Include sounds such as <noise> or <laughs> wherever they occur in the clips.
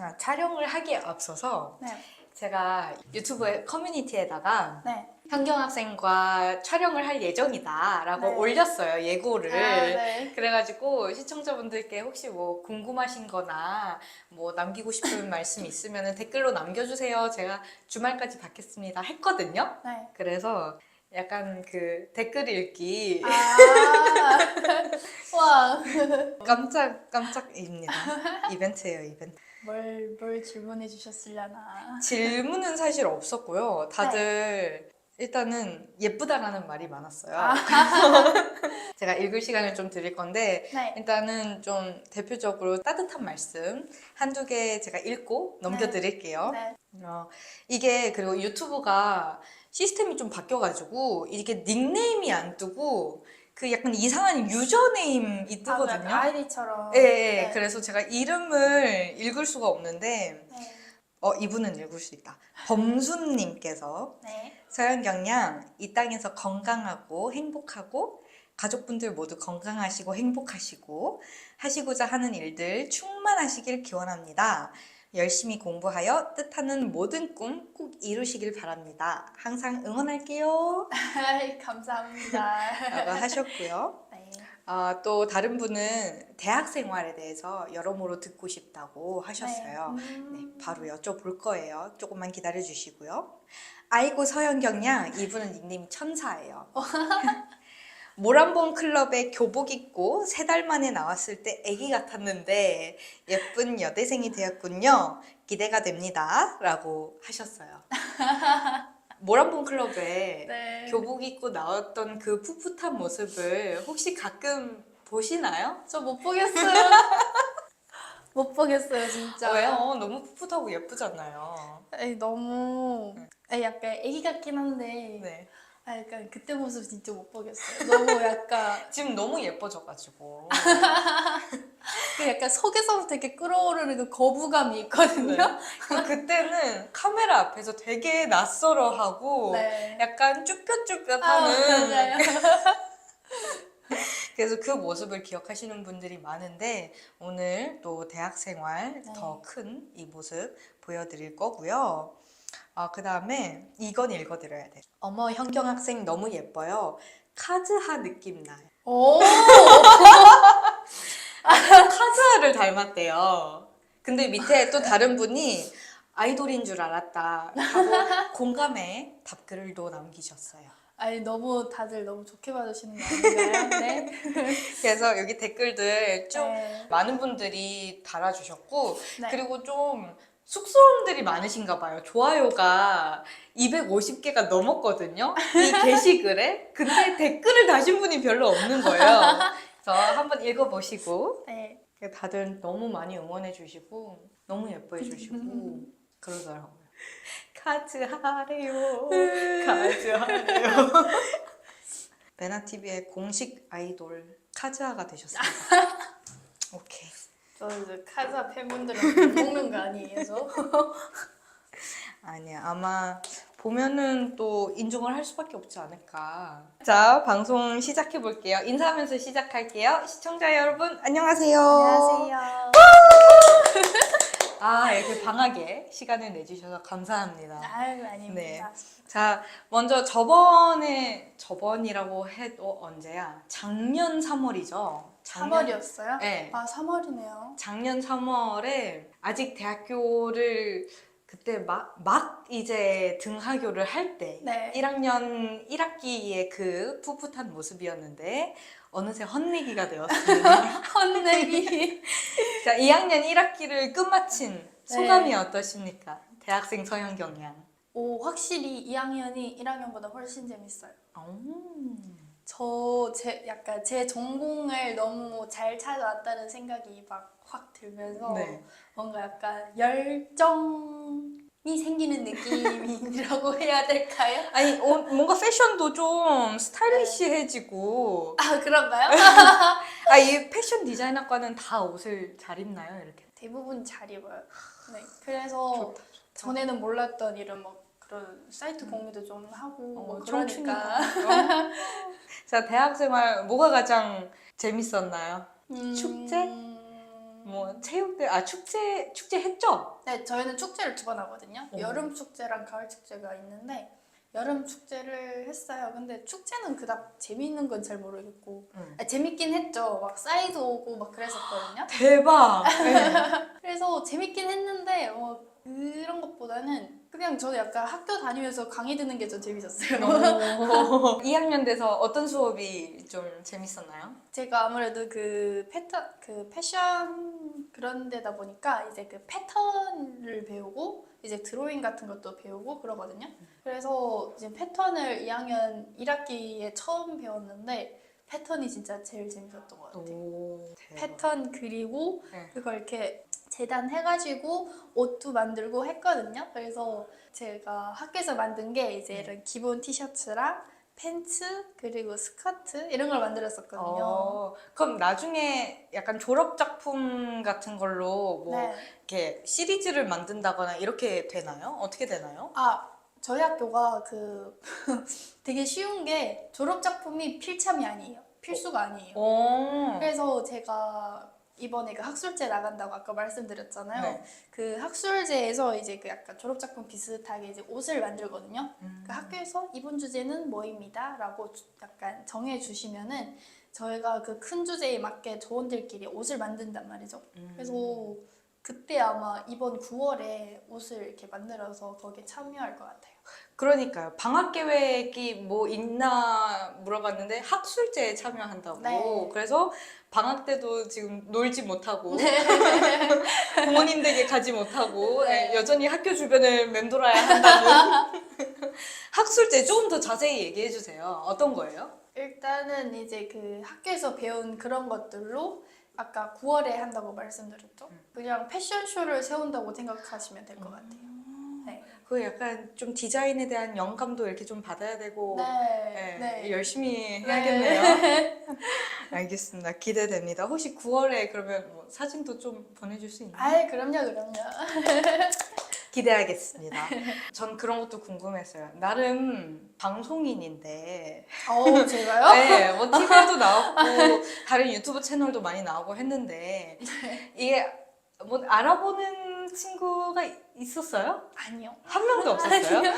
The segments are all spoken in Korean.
아, 촬영을 하기에 앞서서 네. 제가 유튜브 커뮤니티에다가 네. 현경 학생과 촬영을 할 예정이다라고 네. 올렸어요 예고를. 아, 네. 그래가지고 시청자분들께 혹시 뭐 궁금하신 거나 뭐 남기고 싶은 <laughs> 말씀 있으면 댓글로 남겨주세요. 제가 주말까지 받겠습니다. 했거든요. 네. 그래서 약간 그 댓글 읽기 아. <laughs> 와. 깜짝 깜짝입니다. 이벤트예요 이벤트. 뭘, 뭘 질문해 주셨으려나. 질문은 사실 없었고요. 다들 일단은 예쁘다라는 말이 많았어요. 아. <laughs> 제가 읽을 시간을 좀 드릴 건데 네. 일단은 좀 대표적으로 따뜻한 말씀 한두 개 제가 읽고 넘겨드릴게요. 네. 어, 이게 그리고 유튜브가 시스템이 좀 바뀌어가지고 이게 닉네임이 안 뜨고 그 약간 이상한 유저네임이 아, 뜨거든요. 약간 아이디처럼. 예, 예. 네. 그래서 제가 이름을 읽을 수가 없는데 네. 어 이분은 읽을 수 있다. 범순님께서 네. 서현경 양, 이 땅에서 건강하고 행복하고 가족분들 모두 건강하시고 행복하시고 하시고자 하는 일들 충만하시길 기원합니다. 열심히 공부하여 뜻하는 모든 꿈 꼭 이루시길 바랍니다. 항상 응원할게요. 감사합니다. 라고 하셨고요. <laughs> 네. 아, 또 다른 분은 대학 생활에 대해서 여러모로 듣고 싶다고 하셨어요. 네. 음. 네, 바로 여쭤볼 거예요. 조금만 기다려 주시고요. 아이고 서현경 양, 이분은 닉네임 천사예요. <laughs> 모란봉 클럽에 교복 입고 세 달 만에 나왔을 때 아기 같았는데 예쁜 여대생이 되었군요. 기대가 됩니다. 라고 하셨어요. <laughs> 모란봉 클럽에 네. 교복 입고 나왔던 그 풋풋한 모습을 혹시 가끔 보시나요? 저 못 보겠어요. <laughs> 못 보겠어요, 진짜. 왜요? 너무 풋풋하고 예쁘잖아요. 에이, 너무 에이, 약간 애기 같긴 한데 네. 아, 약간 그때 모습 진짜 못 보겠어요. 너무 약간 <laughs> 지금 너무 예뻐져가지고. <laughs> 그 약간 속에서부터 이렇게 끌어오르는 그 거부감이 있거든요. 그 그때는 카메라 앞에서 되게 낯설어하고 네. 약간 아, 쭈뼛쭈뼛하는 맞아요. <laughs> 그래서 그 모습을 기억하시는 분들이 많은데 오늘 또 대학 생활 네. 더 큰 이 모습 보여드릴 거고요. 아, 그 다음에 이건 읽어드려야 돼. 어머, 현경 학생 너무 예뻐요. 카즈하 느낌 나요. 오, <laughs> 카즈하를 닮았대요. 근데 밑에 또 다른 분이 아이돌인 줄 알았다 하고 공감에 답글도 남기셨어요. 아니 너무 다들 너무 좋게 봐주시는 거 아닌가요? 네. <laughs> 그래서 여기 댓글들 좀 네. 많은 분들이 달아주셨고 네. 그리고 좀 쑥스러움들이 많으신가 봐요. 좋아요가 250개가 넘었거든요. 이 <laughs> 게시글에. 근데 댓글을 다신 분이 별로 없는 거예요. 그래서 한번 읽어보시고 네. 다들 너무 많이 응원해 주시고 너무 예뻐해 주시고 <laughs> 그러더라고요. 카즈 하래요. 카즈 하래요. 베나TV의 공식 아이돌 카즈아가 되셨습니다. <laughs> 오케이. 저 이제 카자 팬분들은 못 먹는 거 아니에요, 저? <laughs> 아니야 아마 보면은 또 인정을 할 수밖에 없지 않을까. 자 방송 시작해 볼게요. 인사하면서 시작할게요. 시청자 여러분 안녕하세요. 안녕하세요. 아 이렇게 방학에 시간을 내주셔서 감사합니다. 아유 아닙니다. 자 먼저 저번에 저번이라고 해도 언제야? 작년 3월이죠. 3월이었어요? 네. 아 3월이네요. 작년 3월에 아직 대학교를 그때 막, 막 이제 등하교를 할 때 네. 1학년 1학기의 그 풋풋한 모습이었는데 어느새 헛내기가 되었습니다. <laughs> 헌내기. <laughs> 자, 2학년 1학기를 끝마친 네. 소감이 어떠십니까? 대학생 서현경 양. 오 확실히 2학년이 1학년보다 훨씬 재밌어요. 음. 저 제 약간 제 전공을 너무 잘 찾아왔다는 생각이 막 확 들면서 네. 뭔가 약간 열정이 생기는 느낌이라고 <laughs> 해야 될까요? 아니 어, 뭔가 패션도 좀 스타일리시해지고 아 그런가요? 아 이 패션 디자인학과는 다 옷을 잘 입나요 이렇게? 대부분 잘 입어요. 네, 그래서 좋다. 전에는 몰랐던 이런 막 그런 사이트 공유도 좀 하고 어, 뭐. 그러니까 어? <laughs> 자 대학 생활 뭐가 가장 재밌었나요? 음, 축제? 뭐 체육대 아 축제 축제 했죠? 네, 저희는 축제를 두 번 하거든요. 오. 여름 축제랑 가을 축제가 있는데 여름 축제를 했어요. 근데 축제는 그닥 재미있는 건 잘 모르겠고 응. 아, 재밌긴 했죠. 막 사이드 오고 막 그랬었거든요. 대박. <laughs> 그래서 재밌긴 했는데 뭐 그런 것보다는 그냥 저는 약간 학교 다니면서 강의 듣는 게 좀 재밌었어요. <laughs> 2학년 돼서 어떤 수업이 좀 재밌었나요? 제가 아무래도 그 패턴 그 패션 그런 데다 보니까 이제 그 패턴을 배우고 이제 드로잉 같은 것도 배우고 그러거든요. 그래서 이제 패턴을 2학년 1학기에 처음 배웠는데 패턴이 진짜 제일 재밌었던 것 같아요. 오, 대박. 패턴 그리고 네. 그걸 이렇게 재단 해가지고 옷도 만들고 했거든요. 그래서 제가 학교에서 만든 게 이제 네. 이런 기본 티셔츠랑 팬츠 그리고 스커트 이런 걸 만들었었거든요. 어, 그럼 나중에 약간 졸업 작품 같은 걸로 뭐 네. 이렇게 시리즈를 만든다거나 이렇게 되나요? 어떻게 되나요? 아 저희 학교가 그 <laughs> 되게 쉬운 게 졸업 작품이 필참이 아니에요. 필수가 아니에요. 오. 그래서 제가 이번에 그 학술제 나간다고 아까 말씀드렸잖아요. 네. 그 학술제에서 이제 그 약간 졸업 작품 비슷하게 이제 옷을 만들거든요. 음. 그 학교에서 이번 주제는 뭐입니다 라고 주- 약간 정해 주시면은 저희가 그 큰 주제에 맞게 조원들끼리 옷을 만든단 말이죠. 음. 그래서 그때 아마 이번 9월에 옷을 이렇게 만들어서 거기에 참여할 것 같아요. 그러니까요. 방학 계획이 뭐 있나 물어봤는데 학술제에 참여한다고. 네. 그래서 방학 때도 지금 놀지 못하고 <laughs> 부모님 댁에 가지 못하고 네. 네, 여전히 학교 주변을 맴돌아야 한다는 <laughs> 학술제 조금 더 자세히 얘기해 주세요. 어떤 거예요? 일단은 이제 그 학교에서 배운 그런 것들로 아까 9월에 한다고 말씀드렸죠. 음. 그냥 패션쇼를 세운다고 생각하시면 될 것 같아요. 네. 그 약간 좀 디자인에 대한 영감도 이렇게 좀 받아야 되고 네. 네, 열심히 네. 해야겠네요. <laughs> 알겠습니다. 기대됩니다. 혹시 9월에 그러면 뭐 사진도 좀 보내줄 수 있나요? 아이, 그럼요, 그럼요. <laughs> 기대하겠습니다. 전 그런 것도 궁금했어요. 나름 방송인인데, 어우, 제가요? <laughs> 네, 뭐 TV에도 나왔고 다른 유튜브 채널도 많이 나오고 했는데 이게 뭐 알아보는 친구가 있었어요? 아니요. 한 명도 <laughs> 없었어요? <laughs>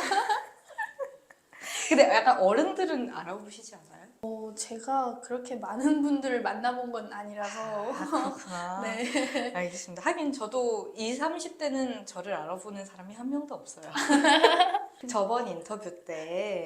근데 약간 어른들은 알아보시지 않아요? 어, 제가 그렇게 많은 분들을 만나본 건 아니라서. 그렇구나. <laughs> 네. 알겠습니다. 하긴 저도 20, 30대는 저를 알아보는 사람이 한 명도 없어요. 저번 인터뷰 때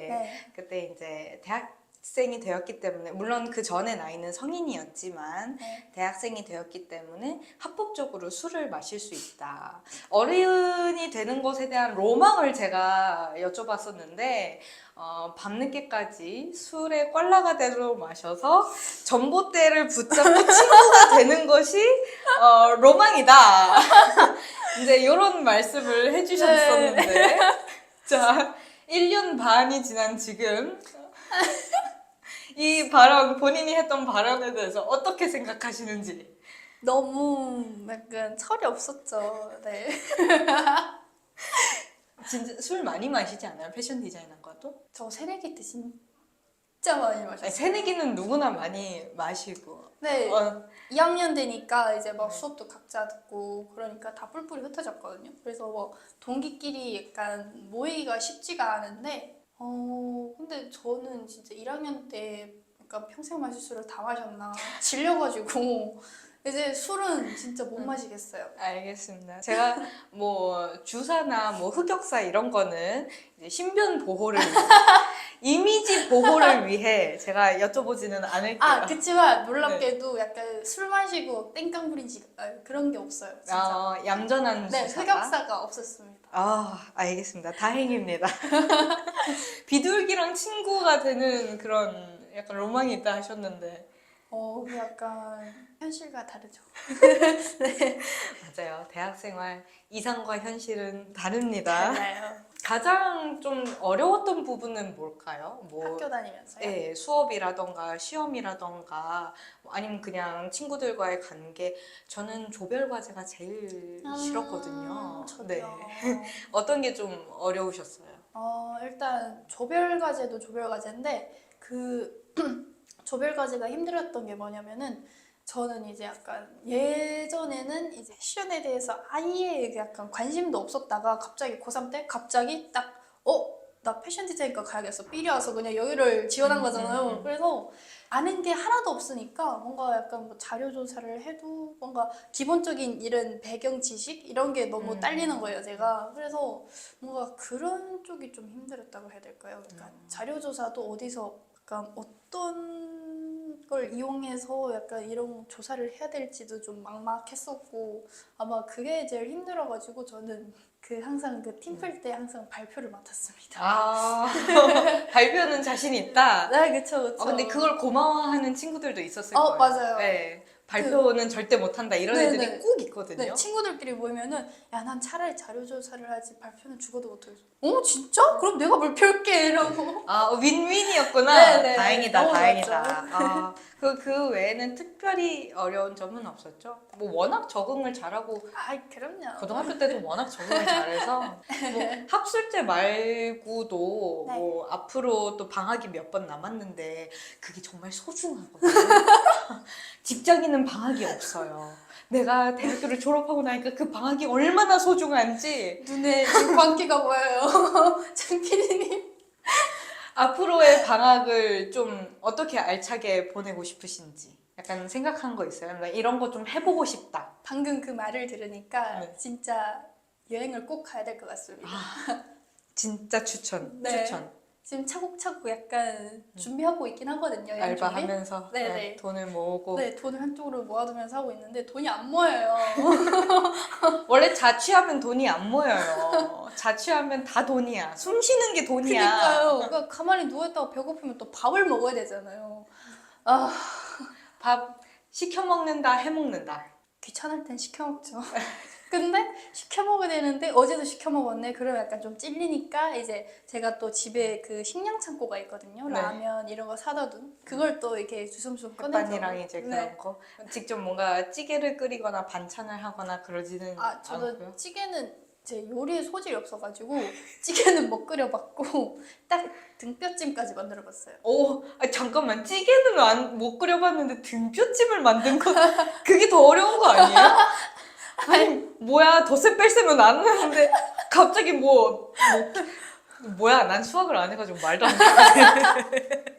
네. 그때 이제 대학 생이 되었기 때문에 물론 그 전에 나이는 성인이었지만 네. 대학생이 되었기 때문에 합법적으로 술을 마실 수 있다. 어른이 되는 것에 대한 로망을 제가 여쭤봤었는데 어, 밤늦게까지 술에 꽐라가 대로 마셔서 전봇대를 붙잡고 친구가 <laughs> 되는 것이 어, 로망이다. <laughs> 이제 이런 말씀을 해주셨었는데 자 1년 반이 지난 지금 이 발언 본인이 했던 발언에 대해서 어떻게 생각하시는지 너무 약간 철이 없었죠. 네. <laughs> 진짜 술 많이 마시지 않아요? 패션 디자이너과도? 저 새내기 때 진짜 많이 마셨어요. 새내기는 누구나 많이 마시고 네. 어, 2학년 되니까 이제 막 네. 수업도 각자 듣고 그러니까 다 뿔뿔이 흩어졌거든요. 그래서 뭐 동기끼리 약간 모이기가 쉽지가 않은데 어 근데 저는 진짜 1학년 때 약간 평생 마실 술을 다 마셨나 질려가지고 <laughs> 이제 술은 진짜 못 마시겠어요. 알겠습니다. 제가 뭐 주사나 뭐 흑역사 이런 거는 이제 신변 보호를 위해, <laughs> 이미지 보호를 위해 제가 여쭤보지는 않을게요. 아 그치만 놀랍게도 약간 술 마시고 땡깡 부린 지 아, 그런 게 없어요. 진짜. 어, 얌전한 네 주사가? 흑역사가 없었습니다. 아, 알겠습니다. 다행입니다. <laughs> 비둘기랑 친구가 되는 그런 약간 로망이 있다 하셨는데 어 약간 현실과 다르죠. <laughs> 맞아요. 대학 생활 이상과 현실은 다릅니다. 달라요. 가장 좀 어려웠던 부분은 뭘까요? 뭐 학교 다니면서요. 예, 수업이라던가 시험이라던가 뭐 아니면 그냥 친구들과의 관계 저는 조별 과제가 제일 싫었거든요. 음, 저도요. 네. <laughs> 어떤 게 좀 어려우셨어요? 어, 일단 조별 과제도 조별 과제인데 그 <clears throat> 조별 과제가 힘들었던 게 뭐냐면은 저는 이제 약간 예전에는 이제 패션에 대해서 아예 약간 관심도 없었다가 갑자기 고3 때 갑자기 딱 어? 나 패션 디자인과 가야겠어. 삐리 와서 그냥 여기를 지원한 음, 거잖아요. 음, 음. 그래서 아는 게 하나도 없으니까 뭔가 약간 뭐 자료 조사를 해도 뭔가 기본적인 이런 배경 지식 이런 게 너무 음. 딸리는 거예요, 제가. 그래서 뭔가 그런 쪽이 좀 힘들었다고 해야 될까요? 약간 음. 자료 조사도 어디서 약간 어떤 걸 이용해서 약간 이런 조사를 해야 될지도 좀 막막했었고 아마 그게 제일 힘들어가지고 저는 그 항상 그 팀플 때 항상 발표를 맡았습니다. 아 <laughs> 발표는 자신 있다. 네, 그쵸, 그쵸. 어, 근데 그걸 고마워하는 친구들도 있었을 어, 거예요. 맞아요. 네. 발표는 절대 못한다 이런 네, 애들이 네. 꼭 있거든요. 네, 친구들끼리 모이면은 야 난 차라리 자료 조사를 하지 발표는 죽어도 못하겠어. 어 진짜? 그럼 내가 발표할게 이러고. <laughs> 아 윈윈이었구나. 네, 네. 다행이다, 너무 다행이다. 아, 그, 그 외에는 특별히 어려운 점은 없었죠. 뭐 워낙 적응을 잘하고 아 그럼요. 고등학교 때도 워낙 적응을 잘해서 뭐 <laughs> 학술제 말고도 네. 뭐 앞으로 또 방학이 몇 번 남았는데 그게 정말 소중하거든요. <laughs> <laughs> 직장인은 방학이 없어요. 내가 대학교를 졸업하고 나니까 그 방학이 얼마나 소중한지 눈에 지금 광기가 보여요. <laughs> 장 PD님. 앞으로의 방학을 좀 어떻게 알차게 보내고 싶으신지 약간 생각한 거 있어요? 나 이런 거 좀 해보고 싶다. 방금 그 말을 들으니까 네. 진짜 여행을 꼭 가야 될 것 같습니다. 아, 진짜 추천, 네. 추천. 지금 차곡차곡 약간 준비하고 있긴 하거든요. 알바하면서 네, 네, 네. 돈을 모으고 네, 돈을 한쪽으로 모아두면서 하고 있는데 돈이 안 모여요. <laughs> 원래 자취하면 돈이 안 모여요. 자취하면 다 돈이야. 숨 쉬는 게 돈이야. 그니까요. 그러니까 가만히 누워있다가 배고프면 또 밥을 먹어야 되잖아요. 아, 밥 시켜 먹는다, 해 먹는다. 귀찮을 땐 시켜 먹죠. <laughs> 근데 시켜 먹어야 되는데 어제도 시켜 먹었네. 그러면 약간 좀 찔리니까 이제 제가 또 집에 그 식량 창고가 있거든요. 네. 라면 이런 거 사다 둔 그걸 또 이렇게 주섬주섬 꺼내서 햇반이랑 이제 그런 네. 거 직접 뭔가 찌개를 끓이거나 반찬을 하거나 그러지는 아 저도 않고요. 찌개는 제 요리에 소질이 없어가지고 찌개는 못 끓여봤고 <laughs> 딱 등뼈찜까지 만들어봤어요. 오, 아, 잠깐만 찌개는 안, 못 끓여봤는데 등뼈찜을 만든 거 그게 더 어려운 거 아니에요? 뭐야 덧셈 뺄셈은 안 하는데 갑자기 뭐, 뭐 뭐야 난 수학을 안 해가지고 말도 안 돼. <laughs>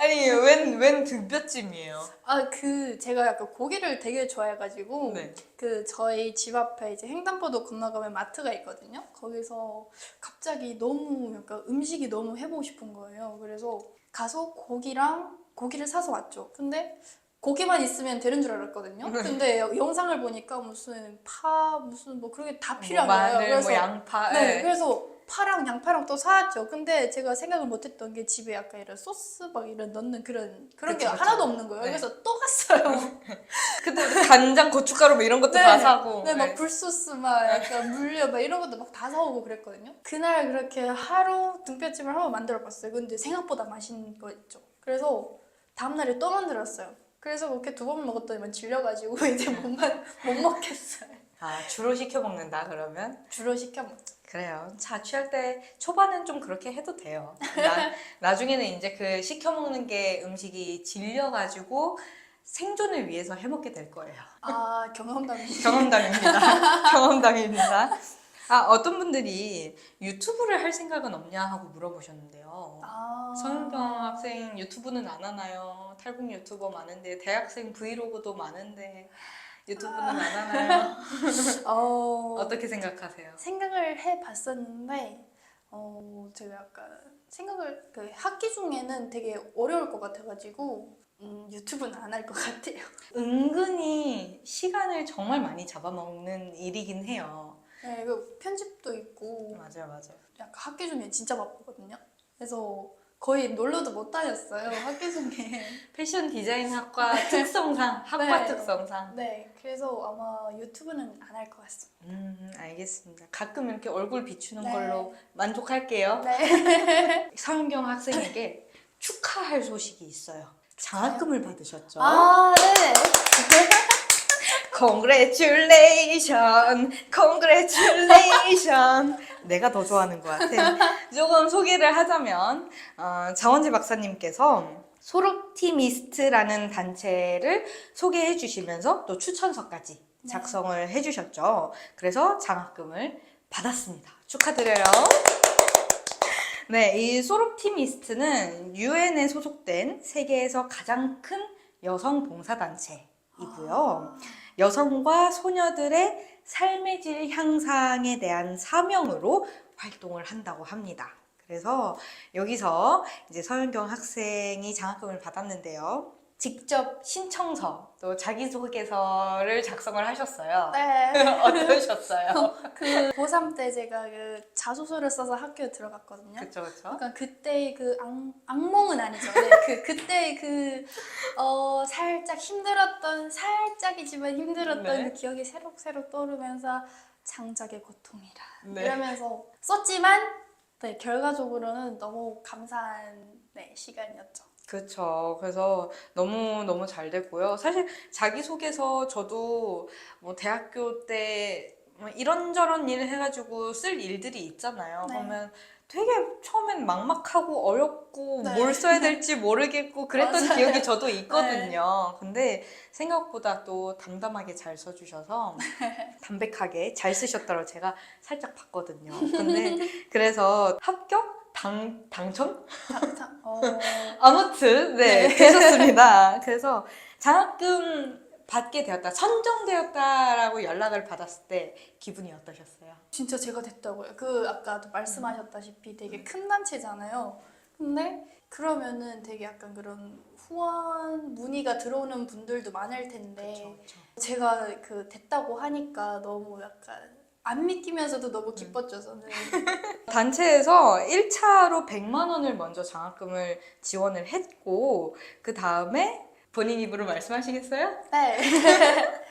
아니 웬, 웬 등뼈찜이에요? 아 그 제가 약간 고기를 되게 좋아해가지고 네. 그 저희 집 앞에 이제 횡단보도 건너가면 마트가 있거든요. 거기서 갑자기 너무 약간 음식이 너무 해보고 싶은 거예요. 그래서 가서 고기랑 고기를 사서 왔죠. 근데 고기만 있으면 되는 줄 알았거든요. 네. 근데 여- 영상을 보니까 무슨 파 무슨 뭐 그런 게다뭐 필요한 거예요. 마늘, 그래서 뭐 양파. 네, 네. 그래서 파랑 양파랑 또 사왔죠. 근데 제가 생각을 못했던 게 집에 약간 이런 소스 막 이런 넣는 그런 그런 게 그쵸, 그쵸. 하나도 없는 거예요. 네. 그래서 또 갔어요. <laughs> 근데 간장, 고춧가루 뭐 이런 것도 다 사고. 네, 막 네. 굴소스 막 약간 물엿 막 이런 것도 막 다 사오고 그랬거든요. 그날 그렇게 하루 등뼈찜을 한번 만들어봤어요. 근데 생각보다 맛있는 거 있죠. 그래서 다음날에 또 만들었어요. 그래서 그렇게 두 번 먹었더니만 질려가지고 <laughs> 이제 못, 먹- 못 먹겠어요. 아 주로 시켜 먹는다 그러면? 주로 시켜 먹죠. 그래요. 자취할 때 초반은 좀 그렇게 해도 돼요. 나, <laughs> 나중에는 이제 그 시켜 먹는 게 음식이 질려가지고 생존을 위해서 해먹게 될 거예요. 아 경험담이. <laughs> 경험담입니다. 경험담입니다. 아 어떤 분들이 유튜브를 할 생각은 없냐 하고 물어보셨는데요. 아. 서윤경 학생 유튜브는 안 하나요? 탈북 유튜버 많은데 대학생 브이로그도 많은데 유튜브는 안 하나요? <laughs> 어... 어떻게 생각하세요? 생각을 해봤었는데 어 제가 약간 생각을 그 학기 중에는 되게 어려울 것 같아가지고 음, 유튜브는 안 할 것 같아요. 은근히 시간을 정말 많이 잡아먹는 일이긴 해요. 네, 그 편집도 있고 맞아요, 맞아요. 약간 학기 중에 진짜 바쁘거든요. 그래서 거의 놀러도 못 다녔어요. 학기 중에. <laughs> 패션 디자인 학과 특성상, <laughs> 학과 네. 특성상. 네, 그래서 아마 유튜브는 안 할 것 같습니다. 음, 알겠습니다. 가끔 이렇게 얼굴 비추는 네. 걸로 만족할게요. 네. <laughs> 서윤경 학생에게 축하할 소식이 있어요. 장학금을 받으셨죠? 아, 네. Congratulation, congratulation. 내가 더 좋아하는 것 같아. 조금 소개를 하자면 어, 자원재 박사님께서 소록티미스트라는 단체를 소개해 주시면서 또 추천서까지 네. 작성을 해 주셨죠. 그래서 장학금을 받았습니다. 축하드려요. 네, 이 소록티미스트는 유엔에 소속된 세계에서 가장 큰 여성 봉사단체이고요. 여성과 소녀들의 삶의 질 향상에 대한 사명으로 활동을 한다고 합니다. 그래서 여기서 이제 서현경 학생이 장학금을 받았는데요. 직접 신청서 또 자기소개서를 작성을 하셨어요. 네. <laughs> 어떠셨어요? 그 고3 때 제가 그 자소서를 써서 학교에 들어갔거든요. 그쵸 그쵸. 그러니까 그때 그 악, 악몽은 아니죠. 네, 그 그때 그 어, 살짝 힘들었던 살짝이지만 힘들었던 네. 그 기억이 새록새록 떠오르면서 장작의 고통이라 네. 이러면서 썼지만 네, 결과적으로는 너무 감사한 네, 시간이었죠. 그렇죠. 그래서 너무 너무 잘 됐고요. 사실 자기소개서 저도 뭐 대학교 때 뭐 이런저런 일 해가지고 쓸 일들이 있잖아요. 네. 그러면 되게 처음엔 막막하고 어렵고 네. 뭘 써야 될지 모르겠고 그랬던 맞아요. 네. 기억이 저도 있거든요. 근데 생각보다 또 담담하게 잘 써주셔서 담백하게 잘 쓰셨다고 제가 살짝 봤거든요. 근데 그래서 합격? 당, 당첨? 당- 어, <laughs> 아무튼 네, 네. 되셨습니다. 그래서 장학금 받게 되었다, 선정되었다라고 연락을 받았을 때 기분이 어떠셨어요? 진짜 제가 됐다고요. 그 아까도 말씀하셨다시피 되게 큰 단체잖아요. 근데 그러면은 되게 약간 그런 후원 문의가 들어오는 분들도 많을 텐데 그렇죠. 제가 그 됐다고 하니까 너무 약간 안 믿기면서도 음. 너무 기뻤죠 저는. <laughs> 단체에서 1차로 100만 원을 먼저 장학금을 지원을 했고 그 다음에 본인 입으로 말씀하시겠어요? 네. <laughs>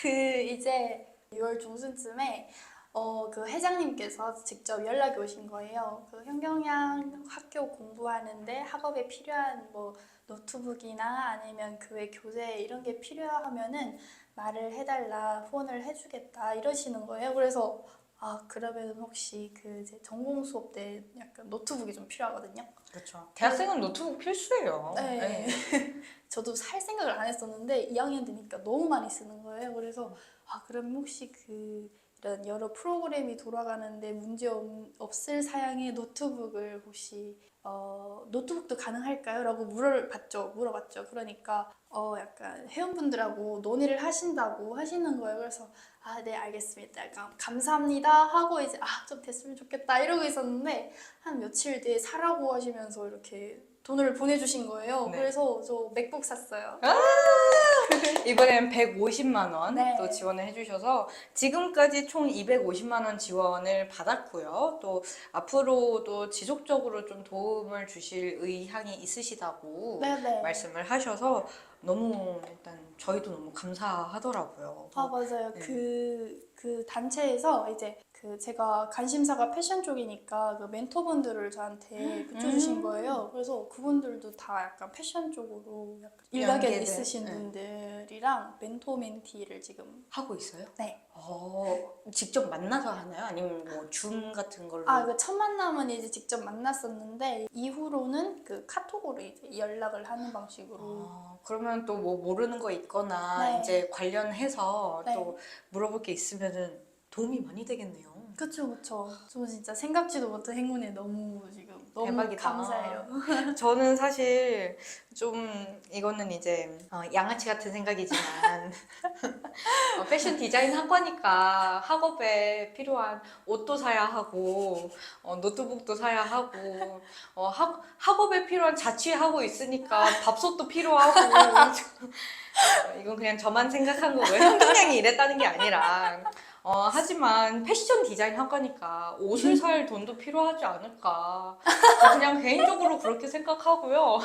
그 이제 6월 중순쯤에 어, 그 회장님께서 직접 연락이 오신 거예요. 그 현경양 학교 공부하는데 학업에 필요한 뭐 노트북이나 아니면 교회 교재 이런 게 필요하면은 말을 해달라 후원을 해주겠다 이러시는 거예요. 그래서 아 그러면 혹시 그 이제 전공 수업 때 약간 노트북이 좀 필요하거든요. 그렇죠. 대학생은 노트북 필수예요. 네. <laughs> 저도 살 생각을 안 했었는데 2학년 되니까 너무 많이 쓰는 거예요. 그래서 아 그럼 혹시 그 이런 여러 프로그램이 돌아가는데 문제 없, 없을 사양의 노트북을 혹시 어, 노트북도 가능할까요? 라고 물어봤죠. 물어봤죠. 그러니까 어 약간 회원분들하고 논의를 하신다고 하시는 거예요. 그래서 아 네 알겠습니다. 약간 감사합니다 하고 이제 아 좀 됐으면 좋겠다 이러고 있었는데 한 며칠 뒤에 사라고 하시면서 이렇게 돈을 보내주신 거예요. 네. 그래서 저 맥북 샀어요. <laughs> 이번엔 150만 원 네. 또 지원을 해주셔서 지금까지 총 250만 원 지원을 받았고요. 또 앞으로도 지속적으로 좀 도움을 주실 의향이 있으시다고 네네. 말씀을 하셔서 너무 일단 저희도 너무 감사하더라고요. 아 맞아요. 네. 그, 그 단체에서 이제 그 제가 관심사가 패션 쪽이니까 그 멘토분들을 저한테 붙여주신 음. 거예요. 그래서 그분들도 다 약간 패션 쪽으로 약간 일가견 연계된, 있으신 네. 분들이랑 멘토 멘티를 지금 하고 있어요? 네. 어, 직접 만나서 하나요? 아니면 뭐 줌 같은 걸로? 아, 그 첫 만남은 이제 직접 만났었는데 이후로는 그 카톡으로 이제 연락을 하는 방식으로 아, 그러면 또 뭐 모르는 거 있거나 네. 이제 관련해서 네. 또 물어볼 게 있으면은 도움이 많이 되겠네요. 그쵸 그쵸. 저 진짜 생각지도 못한 행운에 너무 지금 너무 대박이다. 감사해요. <laughs> 저는 사실 좀 이거는 이제 어, 양아치 같은 생각이지만 <laughs> 어, 패션 디자인 학과니까 학업에 필요한 옷도 사야 하고 어, 노트북도 사야 하고 어, 학, 학업에 필요한 자취하고 있으니까 밥솥도 필요하고 <laughs> 어, 이건 그냥 저만 생각한 거고요. 현경양이 이랬다는 게 아니라 어, 하지만 패션 디자인 학과니까 옷을 살 돈도 필요하지 않을까. 어, 그냥 개인적으로 그렇게 생각하고요.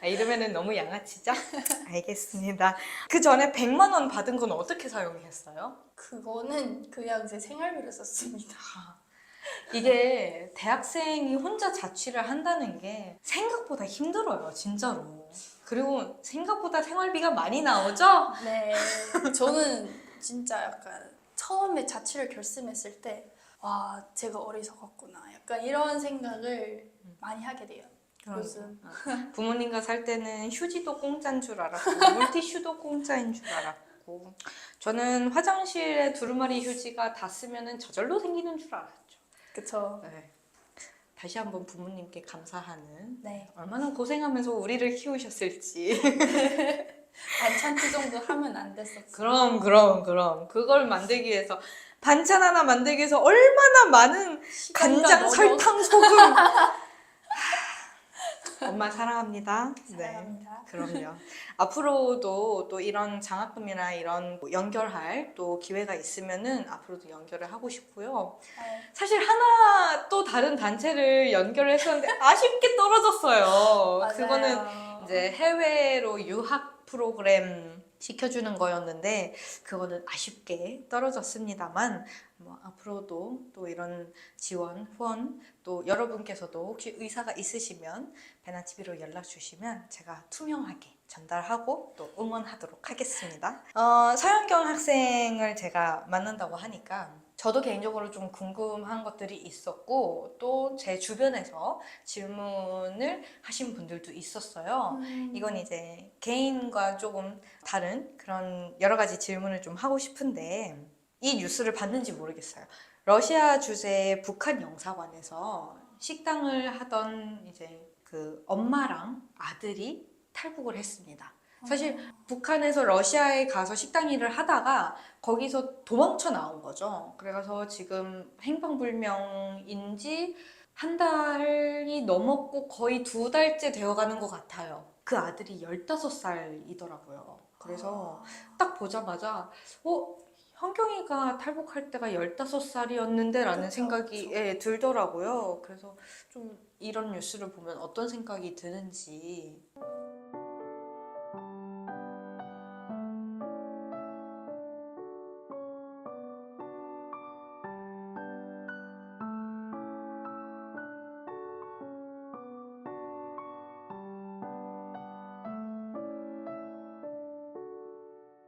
아, <laughs> 이러면은 너무 양아치죠? 알겠습니다. 그 전에 100만 원 받은 건 어떻게 사용했어요? 그거는 그냥 제 생활비를 썼습니다. 이게 대학생이 혼자 자취를 한다는 게 생각보다 힘들어요, 진짜로. 그리고 생각보다 생활비가 많이 나오죠? 네, 저는 진짜 약간 처음에 자취를 결심했을 때, 와, 제가 어리석었구나. 약간 이런 생각을 많이 하게 돼요. 무슨 부모님과 살 때는 휴지도 공짜인 줄 알았고 <laughs> 물티슈도 공짜인 줄 알았고 저는 화장실에 두루마리 휴지가 다 쓰면은 저절로 생기는 줄 알았죠. 그쵸. 네. 다시 한번 부모님께 감사하는 네. 얼마나 고생하면서 우리를 키우셨을지. <laughs> 반찬 그 정도 하면 안 됐었어. 그럼 그럼 그럼 그걸 만들기 위해서 반찬 하나 만들기 위해서 얼마나 많은 간장, 설탕, 소금. <laughs> 엄마 사랑합니다. 네. 사랑합니다. 그럼요. 앞으로도 또 이런 장학금이나 이런 뭐 연결할 또 기회가 있으면은 앞으로도 연결을 하고 싶고요. 네. 사실 하나 또 다른 단체를 연결했었는데 아쉽게 떨어졌어요. 맞아요. 그거는 이제 해외로 유학 프로그램 시켜주는 거였는데 그거는 아쉽게 떨어졌습니다만 뭐 앞으로도 또 이런 지원 후원 또 여러분께서도 혹시 의사가 있으시면 베나TV로 연락 주시면 제가 투명하게 전달하고 또 응원하도록 하겠습니다. 어, 서현경 학생을 제가 만난다고 하니까 저도 개인적으로 좀 궁금한 것들이 있었고 또 제 주변에서 질문을 하신 분들도 있었어요. 음. 이건 이제 개인과 조금 다른 그런 여러 가지 질문을 좀 하고 싶은데 이 뉴스를 봤는지 모르겠어요. 러시아 주재 북한 영사관에서 식당을 하던 이제 그 엄마랑 아들이 탈북을 했습니다. 사실 북한에서 러시아에 가서 식당 일을 하다가 거기서 도망쳐 나온 거죠. 그래서 지금 행방불명인지 한 달이 넘었고 거의 두 달째 되어 가는 것 같아요. 그 아들이 15살이더라고요. 그래서 딱 보자마자 어? 현경이가 탈북할 때가 15살이었는데 라는 생각이 예, 들더라고요. 그래서 좀 이런 뉴스를 보면 어떤 생각이 드는지